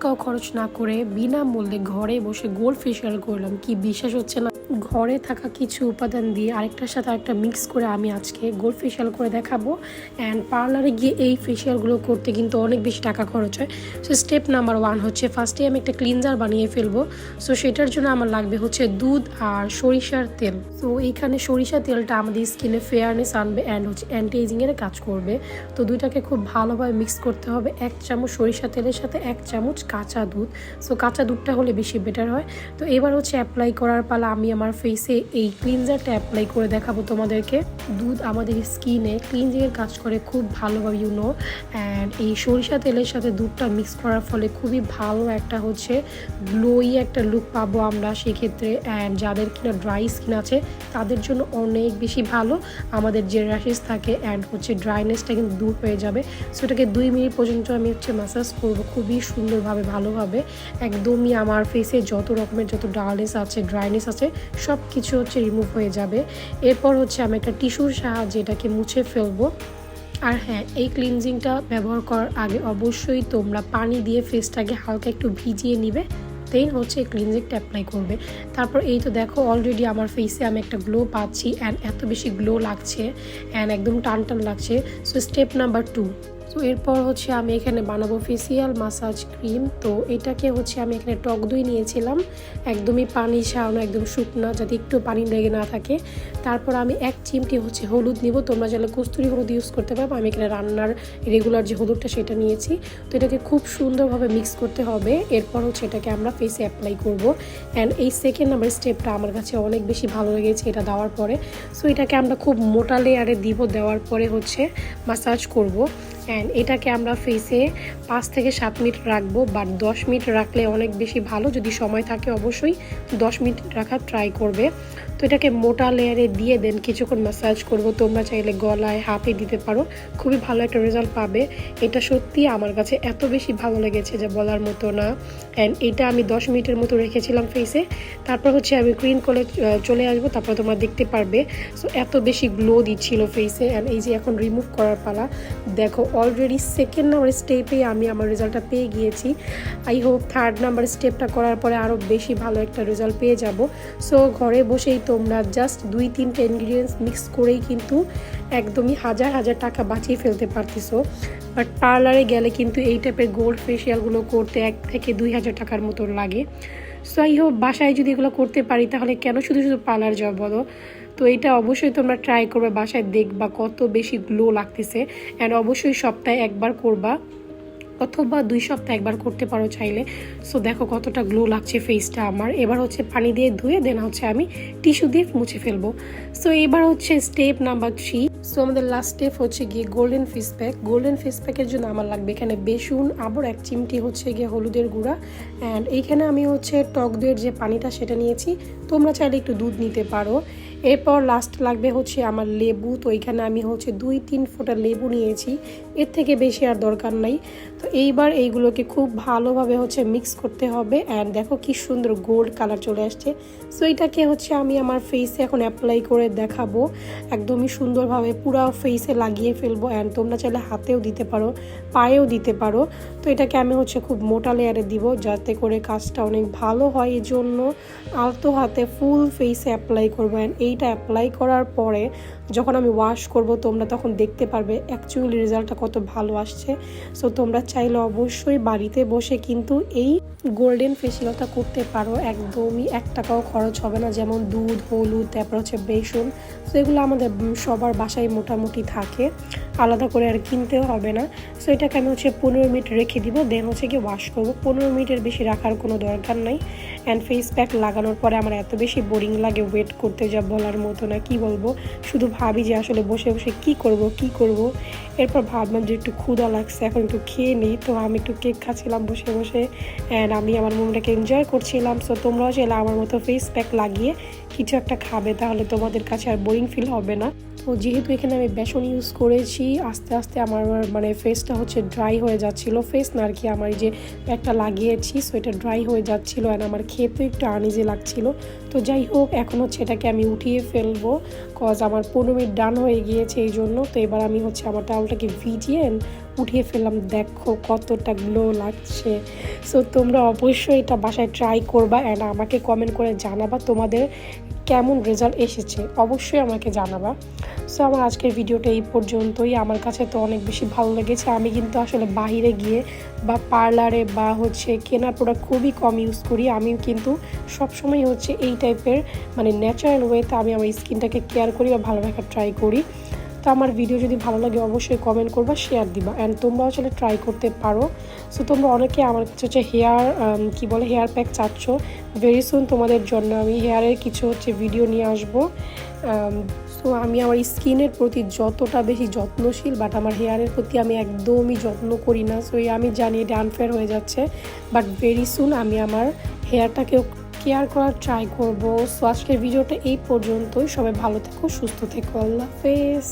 টাকাও খরচ না করে বিনামূল্যে ঘরে বসে গোল্ড ফেশিয়াল করলাম। কি বিশ্বাস হচ্ছে না? ঘরে থাকা কিছু উপাদান দিয়ে আরেকটার সাথে আরেকটা মিক্স করে আমি আজকে গোল্ড ফেশিয়াল করে দেখাবো। অ্যান্ড পার্লারে গিয়ে এই ফেশিয়ালগুলো করতে কিন্তু অনেক বেশি টাকা খরচ হয়। সো স্টেপ নাম্বার ওয়ান হচ্ছে ফার্স্টে আমি একটা ক্লিনজার বানিয়ে ফেলব। সো সেটার জন্য আমার লাগবে হচ্ছে দুধ আর সরিষার তেল। তো এইখানে সরিষা তেলটা আমাদের স্কিনে ফেয়ারনেস আনবে অ্যান্ড হচ্ছে অ্যান্টি এজিংয়ের কাজ করবে। তো দুইটাকে খুব ভালোভাবে মিক্স করতে হবে। এক চামচ সরিষা তেলের সাথে এক চামচ কাঁচা দুধ। সো কাঁচা দুধটা হলে বেশি বেটার হয়। তো এবার হচ্ছে অ্যাপ্লাই করার পালা আমি আমার ফেসে এই ক্লিনজারটা অ্যাপ্লাই করে দেখাবো তোমাদেরকে। দুধ আমাদের স্কিনে ক্লিনজিংয়ের কাজ করে খুব ভালোভাবে ইউনো অ্যান্ড এই সরিষা তেলের সাথে দুধটা মিক্স করার ফলে খুবই ভালো একটা হচ্ছে গ্লোই একটা লুক পাবো আমরা সেক্ষেত্রে। অ্যান্ড যাদের কিনা ড্রাই স্কিন আছে, তাদের জন্য অনেক বেশি ভালো। আমাদের যে র্যাশেস থাকে অ্যান্ড হচ্ছে ড্রাইনেসটা কিন্তু দূর হয়ে যাবে। সো এটাকে দুই মিনিট পর্যন্ত আমি হচ্ছে ম্যাসাজ করব। খুবই সুন্দরভাবে ভালোভাবে একদমই আমার ফেসে যত রকমের যত ডালনেস আছে ড্রাইনেস আছে সব কিছু হচ্ছে রিমুভ হয়ে যাবে। এরপর হচ্ছে আমি একটা টিস্যুর সাহায্যে এটাকে মুছে ফেলব। আর হ্যাঁ এই ক্লিনজিংটা ব্যবহার করার আগে অবশ্যই তোমরা পানি দিয়ে ফেসটাকে হালকা একটু ভিজিয়ে নিবে দেন হচ্ছে ক্লিনজিংটা অ্যাপ্লাই করবে। তারপর এই তো দেখো অলরেডি আমার ফেসে আমি একটা গ্লো পাচ্ছি অ্যান্ড এত বেশি গ্লো লাগছে অ্যান্ড একদম টান টান লাগছে। সো স্টেপ নাম্বার টু তো এরপর হচ্ছে আমি এখানে বানাবো ফেসিয়াল মাসাজ ক্রিম তো এটাকে হচ্ছে আমি এখানে টক দই নিয়েছিলাম। একদমই পানি ছাড়ানো, একদম শুকনো, যাতে একটু পানি লেগে না থাকে। তারপর আমি এক চিমটি হচ্ছে হলুদ নিব। তোমরা চাইলে কস্তুরি হলুদ ইউজ করতে পারব আমি এখানে রান্নার রেগুলার যে হলুদটা সেটা নিয়েছি। তো এটাকে খুব সুন্দরভাবে মিক্স করতে হবে। এরপর হচ্ছে এটাকে আমরা ফেসে অ্যাপ্লাই করব। অ্যান্ড এই সেকেন্ড নাম্বার স্টেপটা আমার কাছে অনেক বেশি ভালো লেগেছে এটা দেওয়ার পরে। সো এটাকে আমরা খুব মোটা লেয়ারে দিব। দেওয়ার পরে হচ্ছে মাসাজ করব। অ্যান্ড এটাকে আমরা ফেসে পাঁচ থেকে সাত মিনিট রাখব বাট দশ মিনিট রাখলে অনেক বেশি ভালো। যদি সময় থাকে অবশ্যই দশ মিনিট রাখার ট্রাই করবে। তো এটাকে মোটা লেয়ারে দিয়ে দেন, কিছুক্ষণ ম্যাসাজ করব। তোমরা চাইলে গলায় হাতে দিতে পারো, খুবই ভালো একটা রেজাল্ট পাবে। এটা সত্যি আমার কাছে এত বেশি ভালো লেগেছে যে বলার মতো না। অ্যান্ড এটা আমি দশ মিনিটের মতো রেখেছিলাম ফেসে তারপর হচ্ছে আমি ক্রিন করে চলে আসব, তারপর তোমরা দেখতে পারবে। সো এত বেশি গ্লো দিচ্ছিল ফেসে অ্যান্ড এই যে এখন রিমুভ করার পালা, দেখো অলরেডি সেকেন্ড নাম্বার স্টেপে আমি আমার রেজাল্টটা পেয়ে গিয়েছি। আই হোপ থার্ড নাম্বার স্টেপটা করার পরে আরও বেশি ভালো একটা রেজাল্ট পেয়ে যাব। সো ঘরে বসেই তোমরা জাস্ট দুই তিনটে ইনগ্রিডিয়েন্টস মিক্স করেই কিন্তু একদমই হাজার হাজার টাকা বাঁচিয়ে ফেলতে পারতেছো। বাট পার্লারে গেলে কিন্তু এই টাইপের গোল্ড ফেশিয়ালগুলো করতে এক থেকে দুই হাজার টাকার মতো লাগে। সো আই হোপ বাসায় যদি এগুলো করতে পারি তাহলে কেন শুধু শুধু পার্লার যাও বলো? তো এটা অবশ্যই তোমরা ট্রাই করবে, বাসায় দেখবা কত বেশি গ্লো লাগতেছে। অ্যান্ড অবশ্যই সপ্তাহে একবার করবা, অথবা দুই সপ্তাহ একবার করতে পারো চাইলে। সো দেখো কতটা গ্লো লাগছে ফেসটা আমার। এবার হচ্ছে পানি দিয়ে ধুয়ে দেন হচ্ছে আমি টিস্যু দিয়ে মুছে ফেলব। সো এবার হচ্ছে স্টেপ নাম্বার থ্রি সো আমাদের লাস্ট স্টেপ হচ্ছে গিয়ে golden face pack golden face প্যাকের জন্য আমার লাগবে এখানে বেসুন, আবার এক চিমটি হচ্ছে গিয়ে হলুদের গুঁড়া অ্যান্ড এইখানে আমি হচ্ছে টক দইয়ের যে পানিটা সেটা নিয়েছি। তোমরা চাইলে একটু দুধ নিতে পারো। এরপর লাস্ট লাগবে হচ্ছে আমার লেবু। তো এখানে আমি হচ্ছে দুই তিন ফোঁটা লেবু নিয়েছি। এর থেকে বেশি আর দরকার নাই। তো এইবার এইগুলোকে খুব ভালোভাবে হচ্ছে মিক্স করতে হবে অ্যান্ড দেখো কি সুন্দর গোল্ড কালার চলে আসছে। সো এটাকে হচ্ছে আমি আমার ফেসে এখন অ্যাপ্লাই করে দেখাবো। একদমই সুন্দরভাবে পুরো ফেসে লাগিয়ে ফেলব অ্যান্ড তোমরা চাইলে হাতেও দিতে পারো, পায়েও দিতে পারো। তো এটাকে আমি হচ্ছে খুব মোটা লেয়ারে দিব যাতে করে কাজটা অনেক ভালো হয় এই জন্য আলতো হাতে ফুল ফেসে অ্যাপ্লাই করব। অ্যান্ড এইটা অ্যাপ্লাই করার পরে যখন আমি ওয়াশ করব, তোমরা তখন দেখতে পারবে অ্যাকচুয়ালি রেজাল্টটা কত ভালো আসছে। সো তোমরা চাইলে অবশ্যই বাড়িতে বসে কিন্তু এই গোল্ডেন ফেসিয়ালটা করতে পারো, একদমই এক টাকাও খরচ হবে না, যেমন দুধ, হলুদ, তারপর হচ্ছে বেসন, তো এগুলো আমাদের সবার বাসায় মোটামুটি থাকে, আলাদা করে আর কিনতেও হবে না সো এটাকে আমি হচ্ছে পনেরো মিনিট রেখে দিব, দেন হচ্ছে কি ওয়াশ করব, পনেরো মিনিটের বেশি রাখার কোনো দরকার নাই অ্যান্ড ফেস প্যাক লাগানোর পরে আমার এত বেশি বোরিং লাগে ওয়েট করতে যা বলার মতো না, কি বলব, শুধু ভাবি যে আসলে বসে বসে কি করব কি করব, এরপর ভাবলাম যে একটু ক্ষুধা লাগছে, এখন একটু খেয়ে নিই, তো আমি একটু কেক খাচ্ছিলাম বসে বসে অ্যান্ড আমি আমার মোমটাকে এনজয় করছিলাম। সো তোমরাও চাইলে আমার মতো ফেস প্যাক লাগিয়ে কিছু একটা খাবে, তাহলে তোমাদের কাছে আর বোরিং ফিল হবে না। তো যেহেতু এখানে আমি বেসন ইউজ করেছি, আস্তে আস্তে আমার মানে ফেসটা হচ্ছে ড্রাই হয়ে যাচ্ছিল। ফেস না আর কি, আমার যে একটা লাগিয়েছি সো এটা ড্রাই হয়ে যাচ্ছিল অ্যান্ড আমার খেতেও একটু আনিজে লাগছিল। তো যাই হোক, এখন হচ্ছে এটাকে আমি উঠিয়ে ফেলব কজ আমার পনেরো মিনিট ডান হয়ে গিয়েছে এই জন্য। তো এবার আমি হচ্ছে আমার টাওয়ালটাকে ভিজিয়ে উঠিয়ে ফেললাম, দেখো কতটা গ্লো লাগছে। সো তোমরা অবশ্যই এটা বাসায় ট্রাই করবা অ্যান্ড আমাকে কমেন্ট করে জানাবা তোমাদের কেমন রেজাল্ট এসেছে। অবশ্যই আমাকে জানাবা। সো আমার আজকের ভিডিওটা এই পর্যন্তই। আমার কাছে তো অনেক বেশি ভালো লেগেছে। আমি কিন্তু আসলে বাইরে গিয়ে বা পার্লারে বা হচ্ছে কেনা প্রোডাক্ট খুবই কম ইউজ করি। আমি কিন্তু সবসময় হচ্ছে এই টাইপের মানে ন্যাচারাল ওয়েতে আমি আমার স্কিনটাকে কেয়ার করি বা ভালো রাখার ট্রাই করি। তো আমার ভিডিও যদি ভালো লাগে অবশ্যই কমেন্ট করবা শেয়ার দিবা। অ্যান্ড তোমরা আসলে ট্রাই করতে পারো। সো তোমরা অনেকে আমার কাছে হচ্ছে হেয়ার কি বলে হেয়ার প্যাক চাচ্ছ। ভেরি সুন তোমাদের জন্য আমি হেয়ারের কিছু হচ্ছে ভিডিও নিয়ে আসব। সো আমি আমার স্কিনের প্রতি যতটা বেশি যত্নশীল বাট আমার হেয়ারের প্রতি আমি একদমই যত্ন করি না। সো আমি জানি এটা আনফেয়ার হয়ে যাচ্ছে। বাট ভেরি সুন আমি আমার হেয়ারটাকেও কেয়ার করার ট্রাই করব। সো আজকের ভিডিওটা এই পর্যন্তই। সবাই ভালো থেকো, সুস্থ থেকো। আল্লাহ হাফেজ।